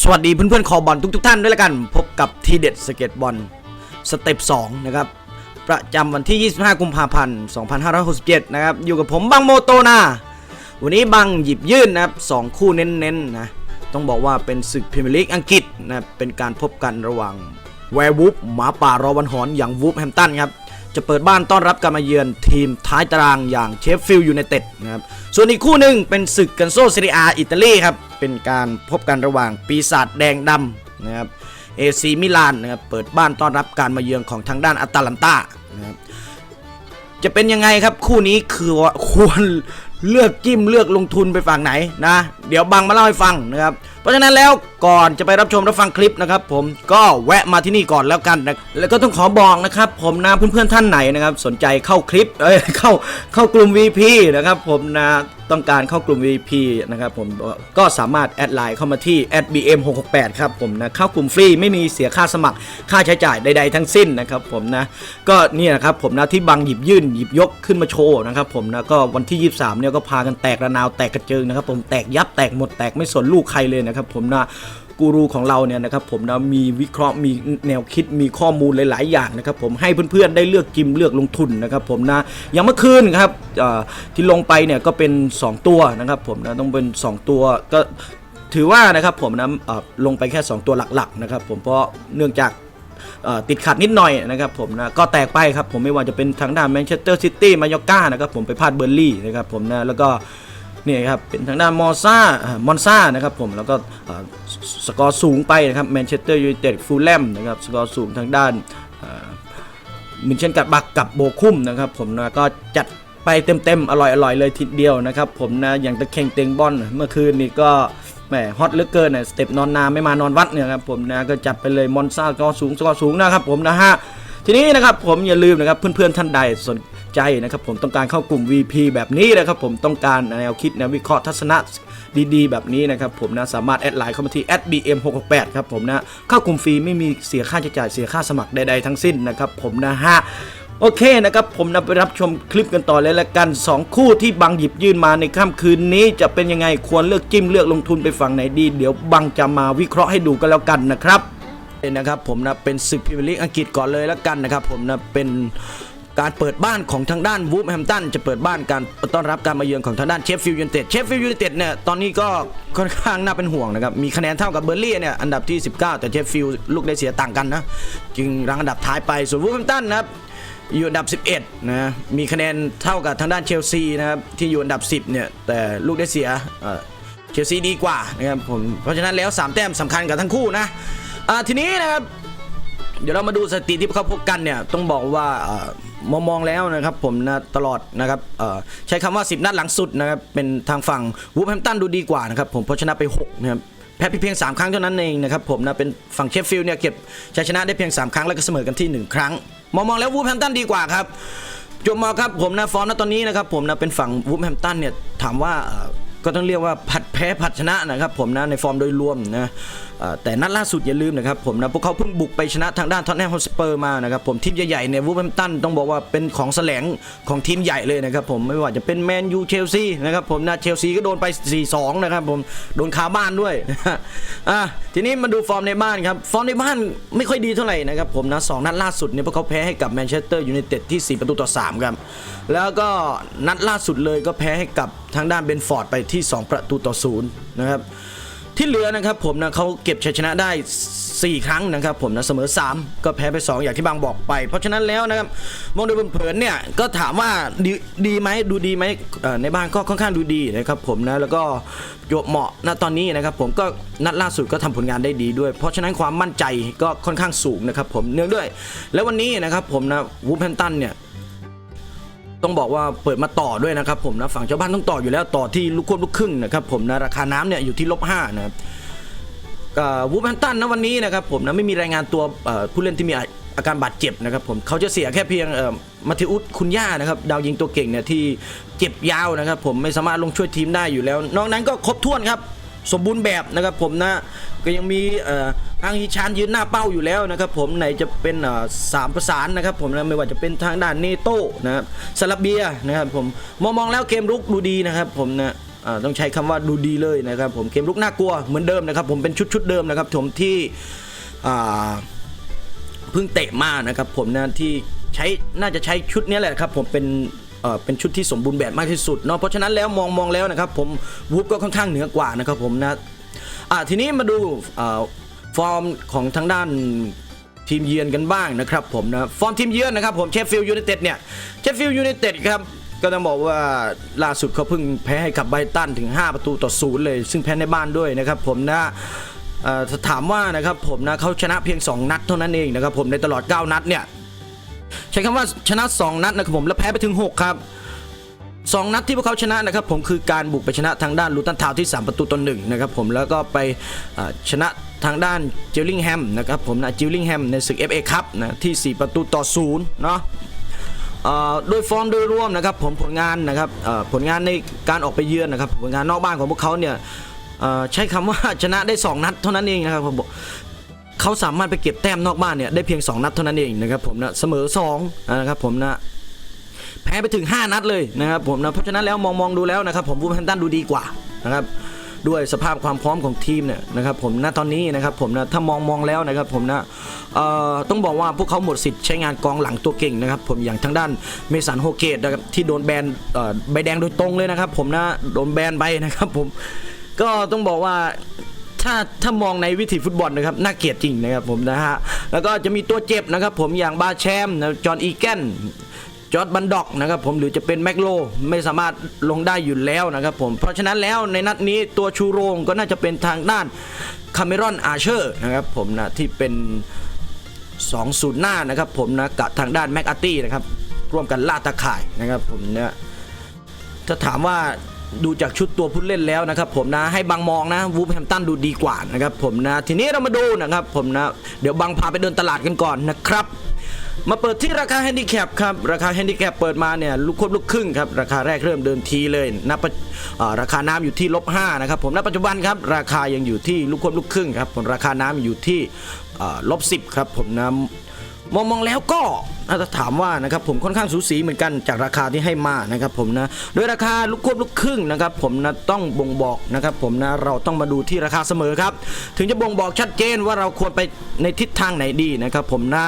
สวัสดีเพื่อนๆคอบอลทุกๆท่านด้วยละกัน พบกับทีเด็ดสเก็ตบอลสเต็ป2นะครับ ประจำวันที่ 25 กุมภาพันธ์ 2567 นะครับ อยู่กับผมบังโมโตนา วันนี้บังหยิบยื่นนะครับสองคู่เน้นๆนะต้องบอกว่าเป็นศึกพรีเมียร์ลีกอังกฤษนะเป็นการพบกันระหว่างแวร์วูฟหมาป่ารอวันหอนอย่างวูฟแฮมตันครับ จะเปิดบ้านต้อนรับการมาเยือนทีมท้ายตารางอย่างเชฟฟิลด์ยูไนเต็ดนะครับส่วนอีกคู่หนึ่งเป็นศึกกันโซซีรีอาอิตาลีครับเป็นการพบกันระหว่างปีศาจแดงดำนะครับเอซีมิลานนะครับเปิดบ้านต้อนรับการมาเยือนของทางด้านอัตแลนตานะครับจะเป็นยังไงครับคู่นี้คือควรเลือกจิ้มเลือกลงทุนไปฝั่งไหนนะ เดี๋ยวบังมาเล่าให้ฟังนะครับ ราะฉะนั้นแล้วก่อนจะไปรับชมรับฟังคลิปนะครับ ผมก็แวะมาที่นี่ก่อนแล้วกันนะแล้วก็ต้องขอบอกนะครับผมนะเพื่อนๆท่านไหนนะครับสนใจเข้าคลิปเอ้ยเข้าเข้ากลุ่ม VP นะครับผมนะต้องการเข้ากลุ่ม VP นะครับผมก็สามารถแอดไลน์เข้ามาที่ @bm668 ครับผมนะเข้ากลุ่มฟรีไม่มีเสียค่าสมัครค่าใช้จ่ายใด ๆ ทั้งสิ้นนะครับผมนะก็นี่นะครับผมนะที่บังหยิบยื่นหยิบยกขึ้นมาโชว์นะครับผมนะก็วันที่ 23เนี่ยก็พากันแตกระนาวแตกกระเจิงนะครับผมแตกยับแตกหมดแตกไม่สนลูกใครเลยนะครับครับผมนะกูรูของเราเนี่ยนะครับผมนะมีวิเคราะห์มีแนวคิดมีข้อมูลหลาย ๆ อย่างนะครับผมให้เพื่อน ๆ ได้เลือกจิมเลือกลงทุนนะครับผมนะอย่างเมื่อคืนครับที่ลงไปเนี่ยก็เป็น 2 ตัวนะครับผมนะต้องเป็น 2 ตัวก็ถือว่านะครับผมนะลงไปแค่ 2 ตัวหลัก ๆ นะครับผมเพราะเนื่องจากติดขัดนิดหน่อยนะครับผมนะก็แตกไปครับผมไม่ว่าจะเป็นทางด้านแมนเชสเตอร์ซิตี้มายอก้านะครับผมไปพลาดเบอร์ลี่นะครับผมนะแล้วก็ นี่ครับเป็นทางด้านมอซ่ามอนซ่านะครับผมแล้วก็สกอร์สูงไปนะครับแมนเชสเตอร์ยูไนเต็ดฟูลแลมนะครับสกอร์สูงทางด้านเอ่อมินเชนกัดบักกับโบคุมนะครับผมนะก็จัดไปเต็มๆ อร่อยๆ เลยทีเดียวนะครับผมนะอย่างตะเคงเตงบอลเมื่อคืนนี้ก็แหมฮอตเหลือเกินนะสเต็ปนอนนาไม่มานอนวัดเนี่ยครับผมนะก็จัดไปเลยมอนซ่ากอร์สูงสกอร์สูงนะครับผมนะฮะทีนี้นะครับผมอย่าลืมนะครับเพื่อนๆท่านใดสน ใจนะครับผมต้องการเข้ากลุ่ม VP แบบนี้นะครับผมต้องการแนวคิดแนววิเคราะห์ทัศนะดีๆ แบบนี้นะครับผมนะสามารถแอดไลน์เข้ามาที่ @bm668 ครับผมนะเข้ากลุ่มฟรีไม่มีเสียค่าใช้จ่ายเสียค่าสมัครใดๆทั้งสิ้นนะครับผมนะฮะโอเคนะครับ ผมนะไปรับชมคลิปกันต่อเลยละกัน 2 คู่ที่บังหยิบยื่นมาในค่ำคืนนี้จะเป็นยังไงควรเลือกจิ้มเลือกลงทุนไปฝั่งไหนดี เดี๋ยวบังจะมาวิเคราะห์ให้ดูกันแล้วกันนะครับนะครับผมนะเป็นศึกพรีเมียร์ลีกอังกฤษก่อนเลยล้วกันนะครับผมนะเป็น การเปิดบ้านของทางด้านวูฟแฮมตันจะเปิดบ้านการต้อนรับการมาเยือนของทางด้านเชฟฟิลด์ยูไนเต็ดเชฟฟิลด์ยูไนเต็ดเนี่ยตอนนี้ก็ค่อนข้างน่าเป็นห่วงนะครับมีคะแนนเท่ากับเบอร์ลี่เนี่ยอันดับที่ 19 แต่เชฟฟิลด์ลูกได้เสียต่างกันนะจึงรังอันดับท้ายไปส่วนวูฟแฮมตันนะครับอยู่อันดับ 11 นะ มีคะแนนเท่ากับทางด้านเชลซีนะครับ ที่อยู่อันดับ 10 เนี่ย แต่ลูกได้เสียเชลซีดีกว่านะครับผม เพราะฉะนั้นแล้วสามแต้มสำคัญกับทั้งคู่นะทีนี้นะครับ เดี๋ยวเรามาดูสถิติที่เขาพบกันเนี่ย ต้องบอกว่า มองมองแล้วนะครับผมนะตลอดนะครับใช้คำว่า 10 นัดหลังสุดนะครับเป็นทางฝั่งวูฟแฮมตันดูดีกว่านะครับผมเพราะชนะไป6นะครับแพ้เพียง 3 ครั้งเท่านั้นเองนะครับผมนะเป็นฝั่งเชฟฟิลด์เนี่ยเก็บชัยชนะได้เพียง 3 ครั้งแล้วก็เสมอกันที่ 1 ครั้ง มองมองแล้ววูฟแฮมตันดีกว่าครับจบมาครับผมนะฟอร์มณตอนนี้นะครับผมนะเป็นฝั่งวูฟแฮมตันเนี่ยถามว่าก็ต้องเรียกว่าผัด พ้ผัดชนะนะครับผมนะในฟอร์มโดยรวมนะแต่นัดล่าสุดอย่าลืมนะครับผมนะพวกเขาเพิ่งบุกไปชนะทางด้านท็อตแนมฮอสเปอร์มานะครับผมทีมใหญ่ๆเนี่ยวูฟแฮมตันต้องบอกว่าเป็นของแสลงของทีมใหญ่เลยนะครับผมไม่ว่าจะเป็นแมนยูเชลซีนะครับผมนะเชลซีก็โดนไป 4-2 นะครับผมโดนคาบ้านด้วยอะทีนี้มาดูฟอร์มในบ้านครับฟอร์มในบ้านไม่ค่อยดีเท่าไหร่นะครับผมนะสองนัดล่าสุดเนี่ยพวกเขาแพ้ให้กับแมนเชสเตอร์ยูไนเต็ดที่ 4 ประตูต่อ3ครับแล้วก็นัดล่าสุดเลยก็แพ้ให้กับทางด้านเบนฟอร์ดไปที่ 2 ประตูต่อศูนย์นะครับที่เหลือนะครับผมนะเขาเก็บชัยชนะได้ 4 ครั้งนะครับผมนะเสมอ 3 ก็แพ้ไป 2 อย่างที่บางบอกไป เพราะฉะนั้นแล้วนะครับมองดยเผินๆเนี่ยก็ถามว่าดีดีไหมดูดีไหมในบ้านก็ค่อนข้างดูดีนะครับผมนะแล้วก็โยบเหมาะณตอนนี้นะครับผมก็นัดล่าสุดก็ทำผลงานได้ดีด้วย เพราะฉะนั้นความมั่นใจก็ค่อนข้างสูงนะครับผมเนื่องด้วย แล้ววันนี้นะครับผมนะวูฟแฮมตันเนี่ย ต้องบอกว่าเปิดมาต่อด้วยนะครับผมนะฝั่งชาวบ้านต้องต่ออยู่แล้วต่อที่ลูกควบลูกครึ่งนะครับผมนะราคาน้ำเนี่ยอยู่ที่ลบห้านะครับวูแฮมตันนะวันนี้นะครับผมนะไม่มีรายงานตัวผู้เล่นที่มีอาอาการบาดเจ็บนะครับผมเขาจะเสียแค่เพียงมาธิอุสคุณย่านะครับดาวยิงตัวเก่งเนี่ยที่เจ็บยาวนะครับผมไม่สามารถลงช่วยทีมได้อยู่แล้ว นอกนั้นก็ครบถ้วนครับ สมบูรณ์แบบนะครับผมนะก็ยังมีทางฮิชานยืนหน้าเป้าอยู่แล้วนะครับผมไหนจะเป็นสามประสานนะครับผมนะไม่ว่าจะเป็นทางด้านเนโต้นะครับซาลาเบียนะครับผมมองมองแล้วเกมรุกดูดีนะครับผมนะต้องใช้คำว่าดูดีเลยนะครับผมเกมลุกน่ากลัวเหมือนเดิมนะครับผมเป็นชุดชุดเดิมนะครับผมที่เพิ่งเตะมานะครับผมนะที่ใช้น่าจะใช้ชุดนี้แหละครับผมเป็น เออเป็นชุดที่สมบูรณ์แบบมากที่สุดเนาะเพราะฉะนั้นแล้วมองมองแล้วนะครับผมวูฟก็ค่อนข้างเหนือกว่านะครับผมนะอะทีนี้มาดูอ่าฟอร์มของทางด้านทีมเยือนกันบ้างนะครับผมนะฟอร์มทีมเยือนนะครับผมเชฟฟิลด์ยูไนเต็ดเนี่ยเชฟฟิลด์ยูไนเต็ดครับก็ต้องบอกว่าล่าสุดเขาเพิ่งแพ้ให้กับไบรตันถึง 5 ประตูต่อศูนย์เลย ซึ่งแพ้ในบ้านด้วยนะครับผมนะอ่าถามว่านะครับผมนะเขาชนะเพียง 2 นัดเท่านั้นเองนะครับผมในตลอด 9 นัดเนี่ย ใช้คำว่าชนะ 2 นัดนะครับผมแล้วแพ้ไปถึง 6 ครับ 2 นัดที่พวกเขาชนะนะครับผมคือการบุกไปชนะทางด้านลูตันทาวที่ 3 ประตูต่อหนึ่งนะครับผมแล้วก็ไปชนะทางด้านเจลลิงแฮมนะครับผมนะจิลลิงแฮมในศึก FA คัพนะที่ 4 ประตูต่อศูนย์เนาะโดยฟอร์มโดยรวมนะครับผมผลงานนะครับผลงานในการออกไปเยือนนะครับผลงานนอกบ้านของพวกเขาเนี่ยใช้คำว่าชนะได้ 2 นัดเท่านั้นเองนะครับผม เขาสามารถไปเก็บแต้มนอกบ้านเนี่ยได้เพียง 2 นัดเท่านั้นเองนะครับผมนะเสมอ2นะครับผมนะแพ้ไปถึง 5 นัดเลยนะครับผมนะเพราะฉะนั้นแล้วมองมองดูแล้วนะครับผมวูแฮมตันดูดีกว่านะครับด้วยสภาพความพร้อมของทีมเนี่ยนะครับผมณตอนนี้นะครับผมนะถ้ามองมองแล้วนะครับผมนะเอ่อต้องบอกว่าพวกเขาหมดสิทธิ์ใช้งานกองหลังตัวเก่งนะครับผมอย่างทางด้านเมสันโฮเกตนะครับที่โดนแบนเอ่อใบแดงโดยตรงเลยนะครับผมนะโดนแบนไปนะครับผมก็ต้องบอกว่า ถ้าถ้ามองในวิถีฟุตบอลนะครับน่าเกลียดจริงนะครับผมนะฮะแล้วก็จะมีตัวเจ็บนะครับ ผมอย่างบาแชมนะจอห์นอีแกนจอร์ดบันด็อกนะครับผมหรือจะเป็นแม็กโลไม่สามารถลงได้อยู่แล้วนะครับผมเพราะฉะนั้นแล้วในนัดนี้ตัวชูโรงก็น่าจะเป็นทางด้านคาเมรอนอาเชอร์นะครับผมนะที่เป็น2ศูนย์หน้านะครับผมนะกับทางด้านแม็กอาร์ตี้นะครับร่วมกันล่าตาข่ายนะครับผมเนี่ยถ้าถามว่า ดูจากชุดตัวผู้เล่นแล้วนะครับผมนะให้บางมองนะวูฟแฮมตันดูดีกว่านะครับผมนะทีนี้เรามาดูนะครับผมนะเดี๋ยวบางพาไปเดินตลาดกันก่อนนะครับมาเปิดที่ราคาแฮนดิแคปครับ ราคาแฮนดิแคปเปิดมาเนี่ยลูกควบลูกครึ่งครับ ราคาแรกเริ่มเดินทีเลยนะปัจเอ่อราคาน้ำอยู่ที่ลบ5นะครับผมณปัจจุบันครับ ราคายังอยู่ที่ลูกควบลูกครึ่งครับผมราคาน้ำอยู่ที่เอ่อลบครับผมนะ มองมองแล้วก็ถ้าถามว่านะครับผมค่อนข้างสูสีเหมือนกันจากราคาที่ให้มานะครับผมนะโดยราคาลูกควบลูกครึ่งนะครับผมนะต้องบ่งบอกนะครับผมนะเราต้องมาดูที่ราคาเสมอครับ ถึงจะบ่งบอกชัดเจนว่าเราควรไปในทิศทางไหนดีนะครับผมนะ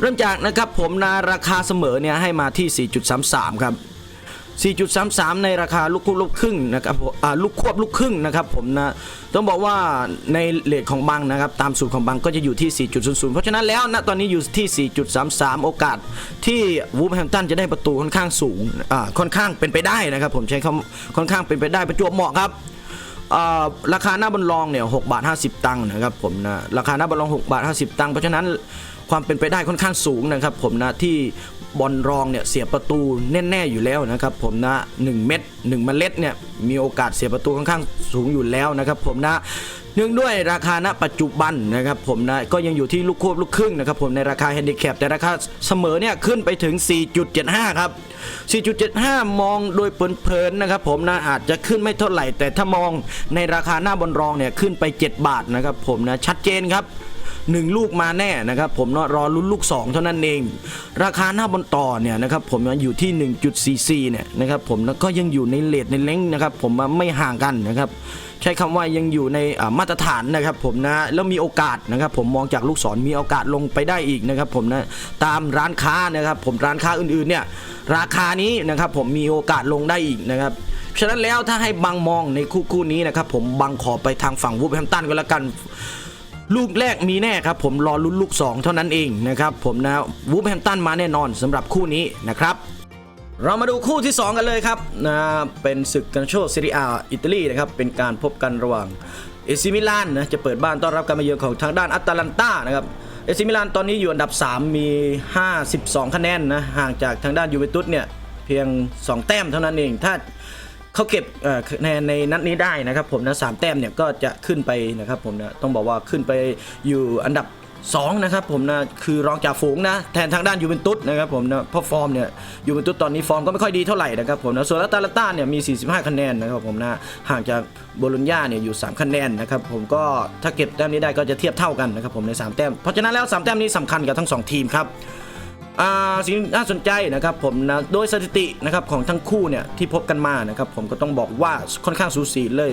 เริ่มจากนะครับผมนะราคาเสมอเนี่ยให้มาที่ 4.33 ครับ 4.33 ในราคาลูกควบลูกครึ่งนะครับผมอ่าลูกควบลูกครึ่งนะครับผมนะต้องบอกว่าในเลทของบังนะครับตามสูตรของบังก็จะอยู่ที่ 4.00 เพราะฉะนั้นแล้วณตอนนี้อยู่ที่ 4.33 โอกาส ที่วูฟแฮมป์ตันจะได้ประตูค่อนข้างสูงอ่าค่อนข้างเป็นไปได้นะครับผมใช้คำค่อนข้างเป็นไปได้ประจวบเหมาะครับราคาหน้าบอลรองเนี่ย6บาท 50 ตังค์นะครับผมนะราคาหน้าบอลรอง6บาท 50 ตังค์เพราะฉะนั้นความเป็นไปได้ค่อนข้างสูงนะครับผมนะที่ บอลรองเนี่ยเสียประตูแน่ๆอยู่แล้วนะครับผมนะ1เม็ด1เมล็ดเนี่ยมีโอกาสเสียประตูค่อนข้างสูงอยู่แล้วนะครับผมนะเนื่องด้วยราคาณปัจจุบันนะครับผมนะก็ยังอยู่ที่ลูกควบลูกครึ่งนะครับผมในราคาแฮนดิแคปแต่ราคาเสมอเนี่ยขึ้นไปถึง 4.75 ครับ 4.75 มองโดยเพลินๆนะครับผมนะอาจจะขึ้นไม่เท่าไหร่ แต่ถ้ามองในราคาหน้าบอลรองเนี่ยขึ้นไป 7 บาทนะครับผมนะชัดเจนครับ หนึ่งลูกมาแน่นะครับผมเนาะรอลุ้นลูก 2 เท่านั้นเอง ราคาหน้าบอลต่อเนี่ยนะครับผมอยู่ที่ 1.44เนี่ยนะครับผมแล้วก็ยังอยู่ในเลทในเล้งนะครับผมไม่ห่างกันนะครับใช้คำว่ายังอยู่ในมาตรฐานนะครับผมนะแล้วมีโอกาสนะครับผมมองจากลูกศรมีโอกาสลงไปได้อีกนะครับผมนะตามร้านค้านะครับผมร้านค้าอื่นๆเนี่ยราคานี้นะครับผมมีโอกาสลงได้อีกนะครับฉะนั้นแล้วถ้าให้บังมองในคู่คู่นี้นะครับผมบังขอไปทางฝั่งวูฟแฮมตันก็แล้วกัน ลูกแรกมีแน่ครับผมรอลุ้นลูก 2 เท่านั้นเองนะครับผมนะวูฟแฮมตันมาแน่นอนสำหรับคู่นี้นะครับเรามาดูคู่ที่ 2 กันเลยครับนะเป็นศึกกันโชซีรีอาอิตาลีนะครับเป็นการพบกันระหว่างเอซิมิลานนะจะเปิดบ้านต้อนรับการมาเยือนของทางด้านอัตแลนตานะครับเอซิมิลานตอนนี้อยู่อันดับ 3 มี 52 คะแนนนะห่างจากทางด้านยูเวนตุสเนี่ยเพียง 2 แต้มเท่านั้นเองถ้า เขาเก็บเอ่อคะแนนในนัดนี้ได้นะครับผมนะสามแต้มเนี่ยก็จะขึ้นไปนะครับผมนะต้องบอกว่าขึ้นไปอยู่อันดับ2นะครับผมนะคือรองจากฝูงนะแทนทางด้านยูเวนตุสนะครับผมนะเพราะฟอร์มเนี่ยยูเวนตุสตอนนี้ฟอร์มก็ไม่ค่อยดีเท่าไหร่นะครับผมนะส่วนอัตแลนตาเนี่ยมี 45 คะแนนนะครับผมนะห่างจากโบโลญญาเนี่ยอยู่ 3 คะแนนนะครับผมก็ถ้าเก็บแต้มนี้ได้ก็จะเทียบเท่ากันนะครับผมใน 3 แต้มเพราะฉะนั้นแล้ว 3 แต้มนี้สำคัญกับทั้ง 2 ทีมครับ อ่าสิ่งน่าสนใจนะครับผมนะโดยสถิตินะครับของทั้งคู่เนี่ยที่พบกันมานะครับผมก็ต้องบอกว่าค่อนข้างสูสีเลย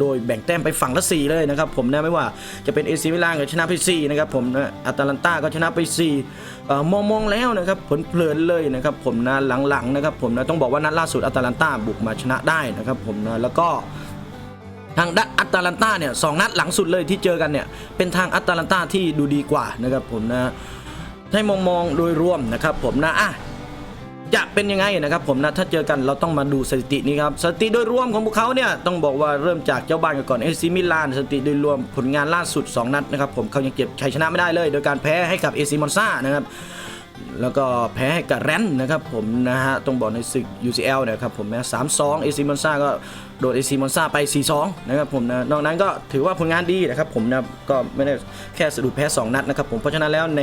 โดยแบ่งแต้มไปฝั่งละสี่เลยนะครับผมนะไม่ว่าจะเป็นเอซิมิลานก็ชนะไปสี่นะครับผมนะอาตาลันตาก็ชนะไปสี่เอ่อมองมองแล้วนะครับผลเพลินเลยนะครับผมนะหลังๆนะครับผมนะต้องบอกว่านัดล่าสุดอาตาลันตาบุกมาชนะได้นะครับผมนะแล้วก็ทางดัอัตแลนตาเนี่ยสองนัดหลังสุดเลยที่เจอกันเนี่ยเป็นทางอัตแลนตาที่ดูดีกว่านะครับผมนะ ให้มองมองโดยรวมนะครับผมนะอะจะเป็นยังไงนะครับผมนะถ้าเจอกันเราต้องมาดูสถิตินี้ครับสถิติโดยรวมของพวกเขาเนี่ยต้องบอกว่าเริ่มจากเจ้าบ้านกันก่อนเอซิมิลานสถิติโดยรวมผลงานล่าสุด 2 นัดนะครับผมเขายังเก็บชัยชนะไม่ได้เลย โดยการแพ้ให้กับเอซิมอนซ่านะครับ แล้วก็แพ้ให้กับแรนท์นะครับผมนะฮะต้องบอกในศึก UCL นะครับผมนะสามสองเอซิมอนซาก็โดนเอซิมอนซาไป 4-2 นะครับผมนะนอกนั้นก็ถือว่าผลงานดีนะครับผมนะก็ไม่ได้แค่สะดุดแพ้ 2 นัดนะครับผมเพราะฉะนั้นแล้วใน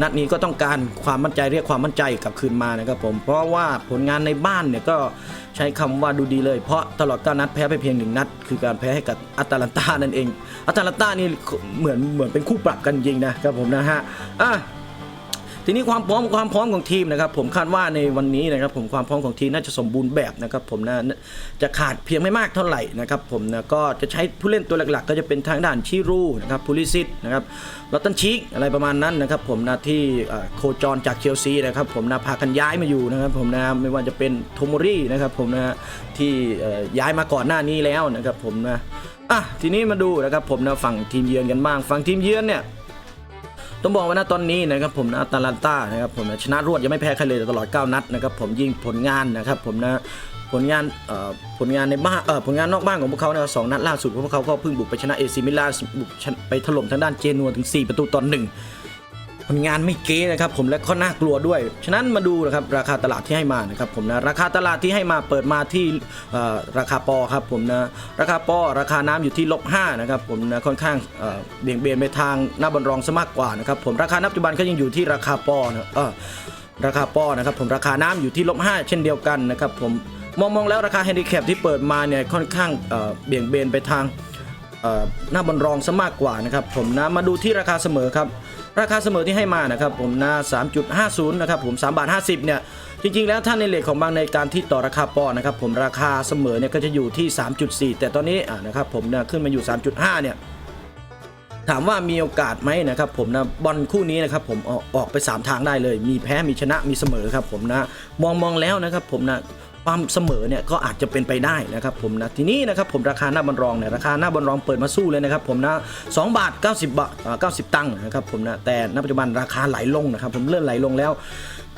นัดนี้ก็ต้องการความมั่นใจเรียกความมั่นใจกลับคืนมานะครับผมเพราะว่าผลงานในบ้านเนี่ยก็ใช้คำว่าดูดีเลย เพราะตลอด 9 นัดแพ้ไปเพียง 1 นัด คือการแพ้ให้กับอัตแลนตานั่นเองอัตแลนตานี่เหมือนเหมือนเป็นคู่ปรับกันจริงนะครับผมนะฮะอะ ทีนี้ความพร้อมความพร้อมของทีมนะครับ ผมคาดว่าในวันนี้นะครับ ผมความพร้อมของทีมน่าจะสมบูรณ์แบบนะครับ ผมนะจะขาดเพียงไม่มากเท่าไหร่นะครับ ผมนะก็จะใช้ผู้เล่นตัวหลัก ๆ ก็จะเป็นทางด้านชิรูนะครับพูลิซิตนะครับลอตตันชิกอะไรประมาณนั้นนะครับ ผมนะที่โคจรจากเชลซีนะครับ ผมนะพากันย้ายมาอยู่นะครับ ผมนะไม่ว่าจะเป็นโทโมรี่นะครับ ผมนะที่ย้ายมาก่อนหน้านี้แล้วนะครับ ผมนะอะทีนี้มาดูนะครับ ผมนะฝั่งทีมเยือนกันบ้างฝั่งทีมเยือนเนี่ย ต้องบอกว่านะตอนนี้นะครับผมนะอตาลันตานะครับผมนะชนะรวดยังไม่แพ้ใครเลยตลอด 9 นัดนะครับผมยิงผลงานนะครับผมนะผลงานผลงานในบ้านผลงานนอกบ้านของพวกเขานะครับสองนัดล่าสุดพวกเขาก็เพิ่งบุกไปชนะเอซิมิลานบุกไปถล่มทางด้านเจนัวถึง 4 ประตูต่อหนึ่ง ผลงานไม่เก๊นะครับผมและก็น่ากลัวด้วย ฉะนั้นมาดูนะครับราคาตลาดที่ให้มานะครับผมนะราคาตลาดที่ให้มาเปิดมาที่ราคาปอครับผมนะราคาปอราคาน้ำอยู่ที่ลบ5นะครับผมนะค่อนข้างเบี่ยงเบนไปทางหน้าบอลรองซะมากกว่านะครับผมราคาณปัจจุบันก็ยังอยู่ที่ราคาปอนะเออราคาปอนะครับผมราคาน้ำอยู่ที่ลบ5เช่นเดียวกันนะครับผมมองมองแล้วราคาแฮนดิแคปที่เปิดมาเนี่ยค่อนข้างเบี่ยงเบนไปทางหน้าบอลรองซะมากกว่านะครับผมนะมาดูที่ราคาเสมอครับ ราคาเสมอที่ให้มานะครับผมนะ3.50นะครับผม3บาท50เนี่ยจริงๆ แล้วถ้าในเลทของบางในการที่ต่อราคาปอนนะครับผมราคาเสมอเนี่ยก็จะอยู่ที่ 3.4 แต่ตอนนี้นะครับผมนะขึ้นมาอยู่ 3.5 เนี่ยถามว่ามีโอกาสไหมนะครับผมนะบอลคู่นี้นะครับผมออกออกไป 3 ทางได้เลย มีแพ้มีชนะมีเสมอครับผมนะมองมองแล้วนะครับผมนะ ความเสมอเนี่ยก็อาจจะเป็นไปได้นะครับผมนะทีนี้นะครับผมราคาหน้าบอลรองเนี่ยราคาหน้าบอลรองเปิดมาสู้เลยนะครับผมนะ2บาท 90 บาทเอ่อ90ตังค์นะครับผมนะแต่ณปัจจุบันราคาไหลลงนะครับผมเลื่อนไหลลงแล้ว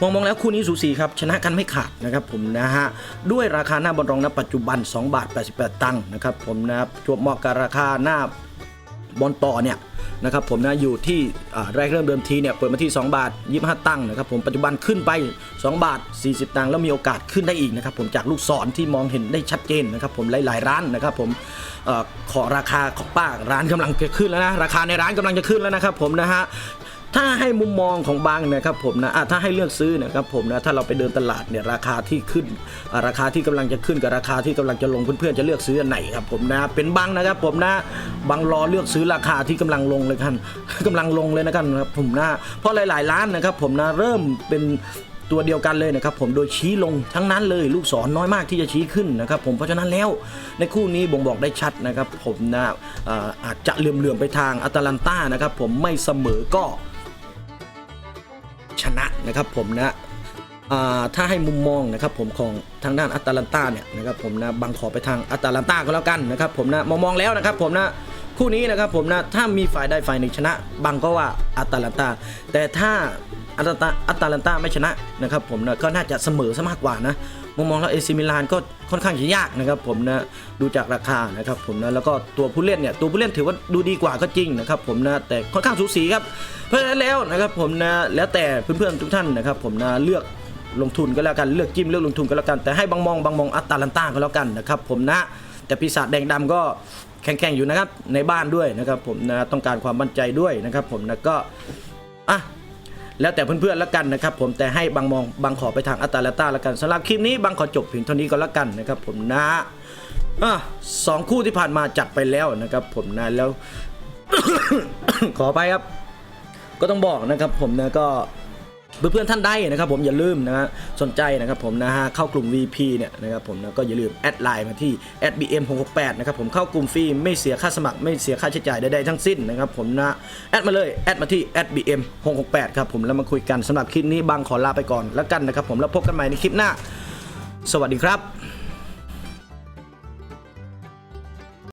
มองมองแล้วคู่นี้สูสีครับชนะกันไม่ขาดนะครับผมนะฮะด้วยราคาหน้าบอลรองณปัจจุบัน2บาท88 ตังค์นะครับผมนะครับจวบเหมาะกับราคาหน้าบอลต่อเนี่ย นะครับผมนะอยู่ที่แรกเริ่มเดิมทีเนี่ยเปิดมาที่ 2 บาท 25 ตังค์นะครับผมปัจจุบันขึ้นไป 2 บาท 40 ตังค์แล้วมีโอกาสขึ้นได้อีกนะครับผมจากลูกศรที่มองเห็นได้ชัดเจนนะครับผมหลายๆร้านนะครับผมขอราคาของป้าร้านกำลังจะขึ้นแล้วนะราคาในร้านกำลังจะขึ้นแล้วนะครับผมนะฮะ ถ้าให้มุมมองของบางนะครับผมนะะถ้าให้เลือกซื้อนะครับผมนะถ้าเราไปเดินตลาดเนี่ยราคาที่ขึ้น ราคาที่กำลังจะขึ้นกับราคาที่กำลังจะลงเพื่อนๆจะเลือกซื้ออันไหนครับผมนะเป็นบางนะครับผมนะบางรอเลือกซื้อราคาที่กำลังลงเลยกันกำลังลงเลยนะครับผมนะเพราะหลายๆร้านนะครับผมนะเริ่มเป็นตัวเดียวกันเลยนะครับผมโดยชี้ลงทั้งนั้นเลยลูกศรน้อยมากที่จะชี้ขึ้นนะครับผมเพราะฉะนั้นแล้วในคู่นี้บ่งบอกได้ชัดนะครับผมนะอาอาจจะเหลื่อมๆไปทางอัตแลนตานะครับผมไม่เสมอก็ นะครับผมนะถ้าให้มุมมองนะครับผมของทางด้านอัตแลนตาเนี่ยนะครับผมนะบางขอไปทางอัตแลนตาก็แล้วกันนะครับผมนะมองมองแล้วนะครับผมนะคู่นี้นะครับผมนะถ้ามีฝ่ายใดฝ่ายหนึ่งชนะบางก็ว่าอัตแลนตา แต่ถ้า อัตตาอัตแลนตาไม่ชนะนะครับผมนะก็น่าจะเสมอซะมากกว่านะมองมองแล้วเอซิมิลานก็ค่อนข้างจะยากนะครับผมนะดูจากราคานะครับผมนะแล้วก็ตัวผู้เล่นเนี่ยตัวผู้เล่นถือว่าดูดีกว่าก็จริงนะครับผมนะแต่ค่อนข้างสูสีครับ เพราะฉะนั้นแล้วนะครับผมนะแล้วแต่เพื่อนๆทุกท่านนะครับผมนะเลือกลงทุนก็แล้วกันเลือกจิ้มเลือกลงทุนก็แล้วกัน แต่ให้บางมองบางมองอัตตาลันตาก็แล้วกันนะครับผมนะแต่ปีศาจแดงดำก็แข็งๆอยู่นะครับในบ้านด้วยนะครับผมนะต้องการความมั่นใจด้วยนะครับผมนะก็อะ แล้วแต่เพื่อนๆแล้วกันนะครับผมแต่ให้บางมองบางขอไปทางอัตตาลันต้าแล้วกันสำหรับคลิปนี้บางขอจบเพียงเท่านี้ก็แล้วกันนะครับผมนะอะสองคู่ที่ผ่านมาจัดไปแล้วนะครับผมนะแล้ว ขอไปครับ ก็ต้องบอกนะครับผมนะก็ เพื่อนๆท่านใดนะครับผมอย่าลืมนะฮะสนใจนะครับผมนะฮะเข้ากลุ่ม VP เนี่ยนะครับผมนะก็อย่าลืมแอดไลน์มาที่ @bm668 นะครับผมเข้ากลุ่มฟรีไม่เสียค่าสมัครไม่เสียค่าใช้จ่ายใดๆทั้งสิ้นนะครับผมนะแอดมาเลยแอดมาที่ @bm668 ครับผมแล้วมาคุยกันสำหรับคลิปนี้บางขอลาไปก่อนแล้วกันนะครับผมแล้วพบกันใหม่ในคลิปหน้า สวัสดีครับ